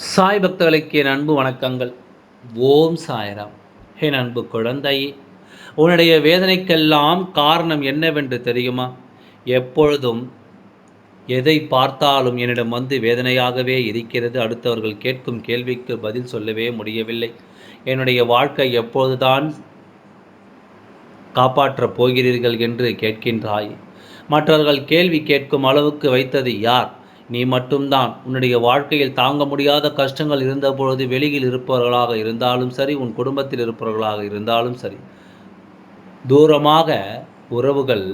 சாய் பக்தர்களுக்கு என் அன்பு வணக்கங்கள். ஓம் சாய்ராம். என் அன்பு குழந்தையே உன்னுடைய வேதனைக்கெல்லாம் காரணம் என்னவென்று தெரியுமா? எப்பொழுதும் எதை பார்த்தாலும் என்னிடம் வந்து வேதனையாகவே இருக்கிறது. அடுத்தவர்கள் கேட்கும் கேள்விக்கு பதில் சொல்லவே முடியவில்லை. என்னுடைய வாழ்க்கை எப்பொழுதுதான் காப்பாற்றப் போகிறீர்கள் என்று கேட்கின்றாய். மற்றவர்கள் கேள்வி கேட்கும் அளவுக்கு வைத்தது யார்? நீ மட்டும்தான். உன்னுடைய வாழ்க்கையில் தாங்க முடியாத கஷ்டங்கள் இருந்தபொழுது வெளியில் இருப்பவர்களாக இருந்தாலும் சரி உன் குடும்பத்தில் இருப்பவர்களாக இருந்தாலும் சரி. தூரமாக உறவுகள்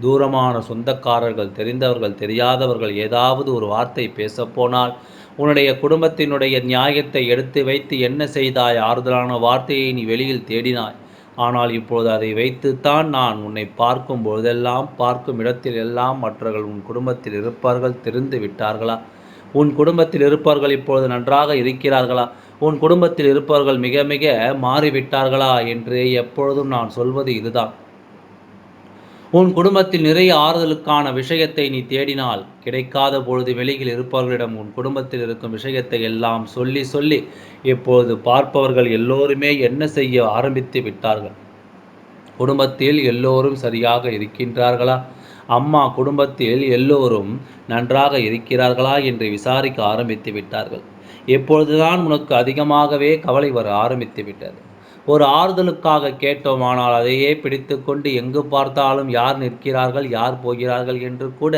தூரமான சொந்தக்காரர்கள் தெரிந்தவர்கள் தெரியாதவர்கள் ஏதாவது ஒரு வார்த்தை பேசப்போனால் உன்னுடைய குடும்பத்தினுடைய நியாயத்தை எடுத்து வைத்து என்ன செய்தாய்? ஆறுதலான வார்த்தையை நீ வெளியில் தேடினாய். ஆனால் இப்பொழுது அதை வைத்துத்தான் நான் உன்னை பார்க்கும் பொழுதெல்லாம் பார்க்கும் இடத்தில் எல்லாம் மற்றவர்கள் உன் குடும்பத்தில் இருப்பார்கள் தெரிந்து விட்டார்களா? உன் குடும்பத்தில் இருப்பவர்கள் இப்பொழுது நன்றாக இருக்கிறார்களா? உன் குடும்பத்தில் இருப்பவர்கள் மிக மிக மாறிவிட்டார்களா? என்று எப்பொழுதும் நான் சொல்வது இதுதான். உன் குடும்பத்தில் நிறைய ஆறுதலுக்கான விஷயத்தை நீ தேடினால் கிடைக்காத பொழுது வெளியில் இருப்பவர்களிடம் உன் குடும்பத்தில் இருக்கும் விஷயத்தை எல்லாம் சொல்லி சொல்லி இப்பொழுது பார்ப்பவர்கள் எல்லோருமே என்ன செய்ய ஆரம்பித்து விட்டார்கள்? குடும்பத்தில் எல்லோரும் சரியாக இருக்கின்றார்களா? அம்மா குடும்பத்தில் எல்லோரும் நன்றாக இருக்கிறார்களா என்று விசாரிக்க ஆரம்பித்து விட்டார்கள். எப்பொழுதுதான் உனக்கு அதிகமாகவே கவலை வர ஆரம்பித்து விட்டது. ஒரு ஆறுதலுக்காக கேட்டோமானால் அதையே பிடித்து கொண்டு எங்கு பார்த்தாலும் யார் நிற்கிறார்கள் யார் போகிறார்கள் என்று கூட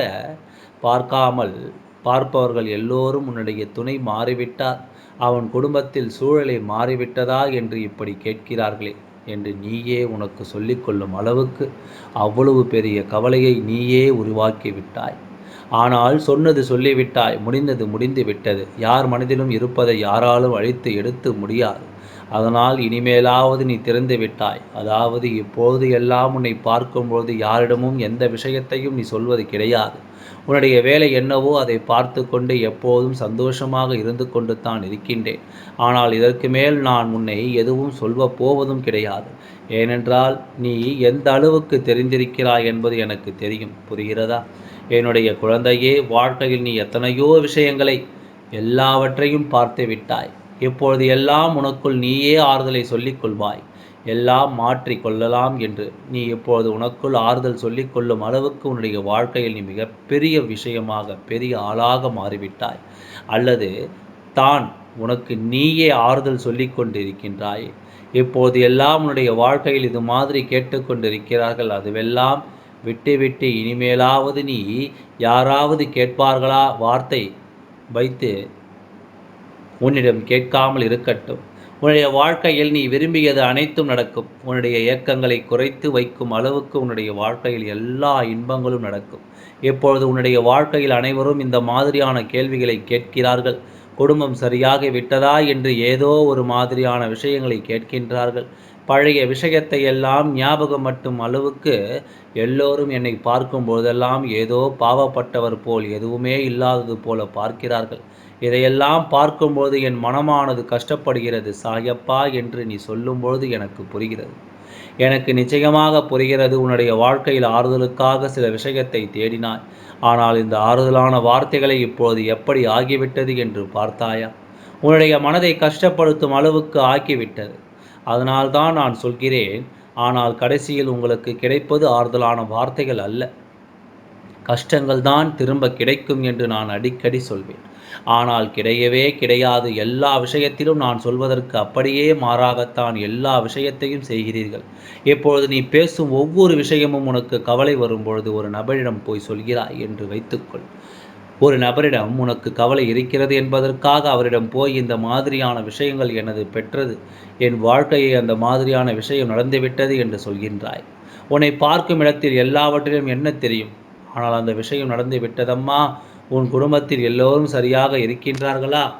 பார்க்காமல் பார்ப்பவர்கள் எல்லோரும் உன்னுடைய துணை மாறிவிட்டார். அவன் குடும்பத்தில் சூழலை மாறிவிட்டதா என்று இப்படி கேட்கிறார்களே என்று நீயே உனக்கு சொல்லிக்கொள்ளும் அளவுக்கு அவ்வளவு பெரிய கவலையை நீயே உருவாக்கி விட்டாய். ஆனால் சொன்னது சொல்லிவிட்டாய் முடிந்தது முடிந்து விட்டது யார் மனதிலும் இருப்பதை யாராலும் அழித்து எடுத்து முடியாது. அதனால் இனிமேலாவது நீ திறந்து விட்டாய். அதாவது இப்போது எல்லாம் உன்னை பார்க்கும்போது யாரிடமும் எந்த விஷயத்தையும் நீ சொல்வது கிடையாது. உன்னுடைய வேலை என்னவோ அதை பார்த்து கொண்டு எப்போதும் சந்தோஷமாக இருந்து கொண்டு தான் இருக்கின்றேன். ஆனால் இதற்கு மேல் நான் உன்னை எதுவும் சொல்வ போவதும் கிடையாது. ஏனென்றால் நீ எந்த அளவுக்கு தெரிந்திருக்கிறாய் என்பது எனக்கு தெரியும். புரிகிறதா? என்னுடைய குழந்தையே வாழ்க்கையில் நீ எத்தனையோ விஷயங்களை எல்லாவற்றையும் பார்த்து விட்டாய். இப்பொழுது எல்லாம் உனக்குள் நீயே ஆறுதலை சொல்லிக்கொள்வாய் எல்லாம் மாற்றி கொள்ளலாம் என்று. நீ இப்பொழுது உனக்குள் ஆறுதல் சொல்லிக் கொள்ளும் அளவுக்கு உன்னுடைய வாழ்க்கையில் நீ மிகப்பெரிய விஷயமாக பெரிய ஆளாக மாறிவிட்டாய். அல்லது தான் உனக்கு நீயே ஆறுதல் சொல்லிக் கொண்டிருக்கின்றாய் இப்போது எல்லாம் உன்னுடைய வாழ்க்கையில் இது மாதிரி கேட்டுக்கொண்டிருக்கிறார்கள் அதுவெல்லாம் விட்டு விட்டு இனிமேலாவது நீ யாராவது கேட்பார்களா? வார்த்தை வைத்து உன்னிடம் கேட்காமல் இருக்கட்டும். உன்னுடைய வாழ்க்கையில் நீ விரும்பியது அனைத்தும் நடக்கும். உன்னுடைய இயக்கங்களை குறைத்து வைக்கும் அளவுக்கு உன்னுடைய வாழ்க்கையில் எல்லா இன்பங்களும் நடக்கும். இப்பொழுது உன்னுடைய வாழ்க்கையில் அனைவரும் இந்த மாதிரியான கேள்விகளை கேட்கிறார்கள். குடும்பம் சரியாக விட்டதா என்று ஏதோ ஒரு மாதிரியான விஷயங்களை கேட்கின்றார்கள். பழைய விஷயத்தை எல்லாம் ஞாபகம் மட்டும் அளவுக்கு எல்லோரும் என்னை பார்க்கும் போதெல்லாம் ஏதோ பாவப்பட்டவர் போல் எதுவுமே இல்லாதது போல பார்க்கிறார்கள். இதையெல்லாம் பார்க்கும்போது என் மனமானது கஷ்டப்படுகிறது. சாயப்பா என்று நீ சொல்லும்பொழுது எனக்கு புரிகிறது. எனக்கு நிச்சயமாக புரிகிறது உன்னுடைய வாழ்க்கையில் ஆறுதலுக்காக சில விஷயத்தை தேடினாய். ஆனால் இந்த ஆறுதலான வார்த்தைகளை இப்போது எப்படி ஆகிவிட்டது என்று பார்த்தாயா? உன்னுடைய மனதை கஷ்டப்படுத்தும் அளவுக்கு ஆக்கிவிட்டது அதனால்தான் நான் சொல்கிறேன் ஆனால் கடைசியில் உங்களுக்கு கிடைப்பது ஆறுதலான வார்த்தைகள் அல்ல. கஷ்டங்கள் தான் திரும்ப கிடைக்கும் என்று நான் அடிக்கடி சொல்வேன். ஆனால் கிடையவே கிடையாது. எல்லா விஷயத்திலும் நான் சொல்வதற்கு அப்படியே மாறாகத்தான் எல்லா விஷயத்தையும் செய்கிறீர்கள். இப்பொழுது நீ பேசும் ஒவ்வொரு விஷயமும் உனக்கு கவலை வரும்பொழுது ஒரு நபரிடம் போய் சொல்கிறாய் என்று வைத்துக்கொள். ஒரு நபரிடம் உனக்கு கவலை இருக்கிறது என்பதற்காக அவரிடம் போய் இந்த மாதிரியான விஷயங்கள் எனது பெற்றது. என் வாழ்க்கையை அந்த மாதிரியான விஷயம் நடந்துவிட்டது என்று சொல்கின்றாய். உன்னை பார்க்கும் இடத்தில் எல்லாவற்றிலும் என்ன தெரியும்? ஆனால் அந்த விஷயம் நடந்து விட்டதம்மா உன் குடும்பத்தில் எல்லோரும் சரியாக இருக்கின்றார்களா?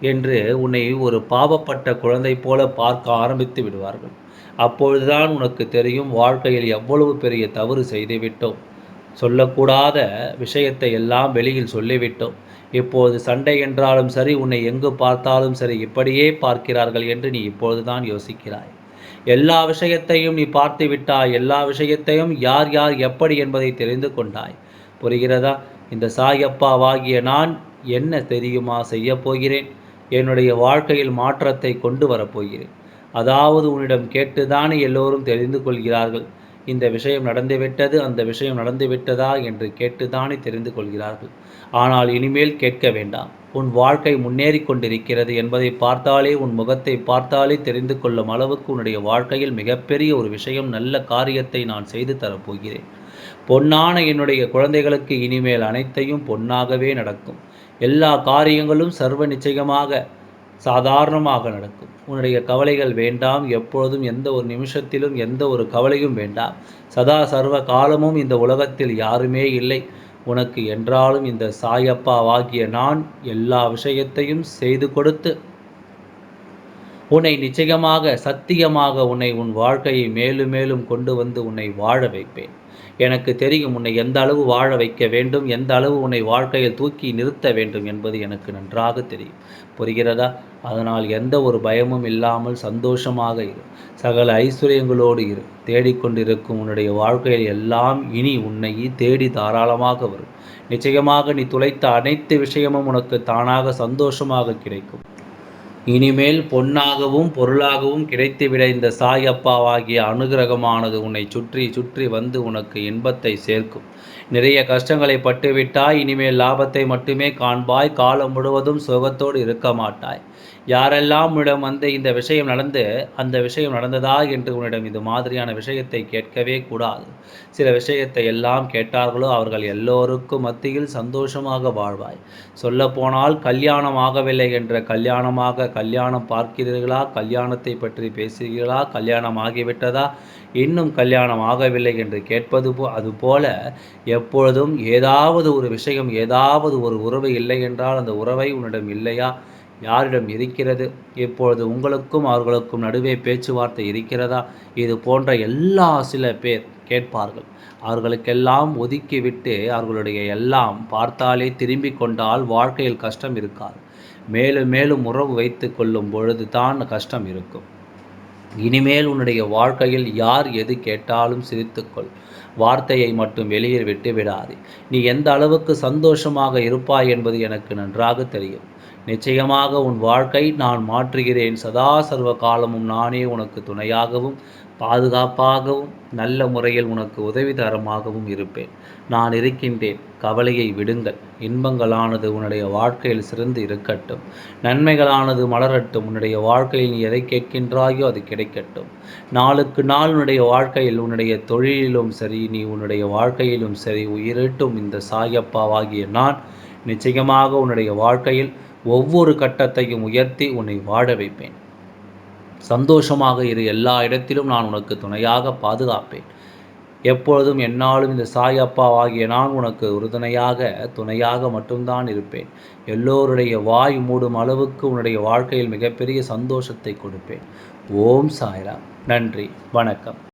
என்று உன்னை ஒரு பாவப்பட்ட குழந்தை போல பார்க்க ஆரம்பித்து விடுவார்கள். அப்பொழுதுதான் உனக்கு தெரியும் வாழ்க்கையில் எவ்வளவு பெரிய தவறு செய்துவிட்டோம். சொல்லக்கூடாத விஷயத்தை எல்லாம் வெளியில் சொல்லிவிட்டோம். இப்போது சண்டை என்றாலும் சரி உன்னை எங்கு பார்த்தாலும் சரி இப்படியே பார்க்கிறார்கள் என்று நீ இப்பொழுதுதான் யோசிக்கிறாய். எல்லா விஷயத்தையும் நீ பார்த்து விட்டாய். எல்லா விஷயத்தையும் யார் யார் எப்படி என்பதை தெரிந்து கொண்டாய். புரிகிறதா? இந்த சாயப்பாவாகிய நான் என்ன தெரியுமா செய்ய போகிறேன்? என்னுடைய வாழ்க்கையில் மாற்றத்தை கொண்டு வரப்போகிறேன் அதாவது உன்னிடம் கேட்டுதானே எல்லோரும் தெரிந்து கொள்கிறார்கள். இந்த விஷயம் நடந்துவிட்டது அந்த விஷயம் நடந்துவிட்டதா என்று கேட்டுதானே தெரிந்து கொள்கிறார்கள். ஆனால் இனிமேல் கேட்க வேண்டாம். உன் வாழ்க்கை முன்னேறி கொண்டிருக்கிறது என்பதை பார்த்தாலே உன் முகத்தை பார்த்தாலே தெரிந்து கொள்ளும் அளவுக்கு உன்னுடைய வாழ்க்கையில் மிகப்பெரிய ஒரு விஷயம் நல்ல காரியத்தை நான் செய்து தரப்போகிறேன் பொன்னான என்னுடைய குழந்தைகளுக்கு இனிமேல் அனைத்தையும் பொன்னாகவே நடக்கும். எல்லா காரியங்களும் சர்வ நிச்சயமாக சாதாரணமாக நடக்கும். உன்னுடைய கவலைகள் வேண்டாம். எப்பொழுதும் எந்த ஒரு நிமிஷத்திலும் எந்த ஒரு கவலையும் வேண்டாம். சதா சர்வ காலமும் இந்த உலகத்தில் யாருமே இல்லை. உனக்கு என்றாலும் இந்த சாயப்பாவாகிய நான் எல்லா விஷயத்தையும் செய்து கொடுத்து உன்னை நிச்சயமாக சத்தியமாக உன்னை உன் வாழ்க்கையை மேலும் மேலும் கொண்டு வந்து உன்னை வாழ வைப்பேன். எனக்கு தெரியும் உன்னை எந்த அளவு வாழ வைக்க வேண்டும் எந்த அளவு உன்னை வாழ்க்கையில் தூக்கி நிறுத்த வேண்டும் என்பது எனக்கு நன்றாக தெரியும். புரிகிறதா? அதனால் எந்த ஒரு பயமும் இல்லாமல் சந்தோஷமாக இரு. சகல ஐஸ்வர்யங்களோடு இரு. தேடிக்கொண்டிருக்கும் உன்னுடைய வாழ்க்கையில் எல்லாம் இனி உன்னை தேடி தாராளமாக வரும். நிச்சயமாக நீ துளைத்த அனைத்து விஷயமும் உனக்கு தானாக சந்தோஷமாக கிடைக்கும். இனிமேல் பொன்னாகவும் பொருளாகவும் கிடைத்துவிட இந்த சாயப்பாவாகிய அனுகிரகமானது உன்னை சுற்றி சுற்றி வந்து உனக்கு இன்பத்தை சேர்க்கும். நிறைய கஷ்டங்களை பட்டுவிட்டாய் இனிமேல் லாபத்தை மட்டுமே காண்பாய் காலம் முழுவதும் சுகத்தோடு இருக்க மாட்டாய். யாரெல்லாம் உன்னிடம் வந்து இந்த விஷயம் நடந்து அந்த விஷயம் நடந்ததா என்று உன்னிடம் இது மாதிரியான விஷயத்தை கேட்கவே கூடாது. சில விஷயத்தை எல்லாம் கேட்டார்களோ அவர்கள் எல்லோருக்கும் மத்தியில் சந்தோஷமாக வாழ்வாய். சொல்லப்போனால் கல்யாணம் ஆகவில்லை என்ற கல்யாணமாக கல்யாணம் பார்க்கிறீர்களா? கல்யாணத்தை பற்றி பேசுகிறீர்களா? கல்யாணம் ஆகிவிட்டதா? இன்னும் கல்யாணம் ஆகவில்லை என்று கேட்பது போ அதுபோல எப்பொழுதும் ஏதாவது ஒரு விஷயம் ஏதாவது ஒரு உறவு இல்லை என்றால் அந்த உறவை உன்னிடம் இல்லையா? யாரிடம் இருக்கிறது? இப்பொழுது உங்களுக்கும் அவர்களுக்கும் நடுவே பேச்சுவார்த்தை இருக்கிறதா? இது போன்ற எல்லா சில பேர் கேட்பார்கள். அவர்களுக்கெல்லாம் ஒதுக்கிவிட்டு அவர்களுடைய எல்லாம் பார்த்தாலே திரும்பி கொண்டால் வாழ்க்கையில் கஷ்டம் இருக்காது. மேலும் மேலும் உறவு வைத்து கொள்ளும் பொழுது தான் கஷ்டம் இருக்கும். இனிமேல் உன்னுடைய வாழ்க்கையில் யார் எது கேட்டாலும் சிரித்துக்கொள் வார்த்தையை மட்டும் வெளியில் விட்டு விடாதே. நீ எந்த அளவுக்கு சந்தோஷமாக இருப்பாய் என்பது எனக்கு நன்றாக தெரியும். நிச்சயமாக உன் வாழ்க்கை நான் மாற்றுகிறேன். சதா சர்வ காலமும் நானே உனக்கு துணையாகவும் பாதுகாப்பாகவும் நல்ல முறையில் உனக்கு உதவிதரமாகவும் இருப்பேன். நான் இருக்கின்றேன். கவலையை விடுங்கள். இன்பங்களானது உன்னுடைய வாழ்க்கையில் சிறந்து இருக்கட்டும். நன்மைகளானது மலரட்டும். உன்னுடைய வாழ்க்கையில் நீ எதை கேட்கின்றாயோ அது கிடைக்கட்டும். நாளுக்கு நாள் உன்னுடைய வாழ்க்கையில் உன்னுடைய தொழிலிலும் சரி நீ உன்னுடைய வாழ்க்கையிலும் சரி உயிரிட்டும் இந்த சாயப்பாவாகிய நான் நிச்சயமாக உன்னுடைய வாழ்க்கையில் ஒவ்வொரு கட்டத்தையும் உயர்த்தி உன்னை வாழ வைப்பேன். சந்தோஷமாக இரு எல்லா இடத்திலும் நான் உனக்கு துணையாக பாதுகாப்பேன். எப்பொழுதும் என்னாலும் இந்த சாய் அப்பாவாகிய நான் உனக்கு உறுதுணையாக துணையாக மட்டும்தான் இருப்பேன். எல்லோருடைய வாய் மூடும் அளவுக்கு உன்னுடைய வாழ்க்கையில் மிகப்பெரிய சந்தோஷத்தை கொடுப்பேன். ஓம் சாய்ராம். நன்றி. வணக்கம்.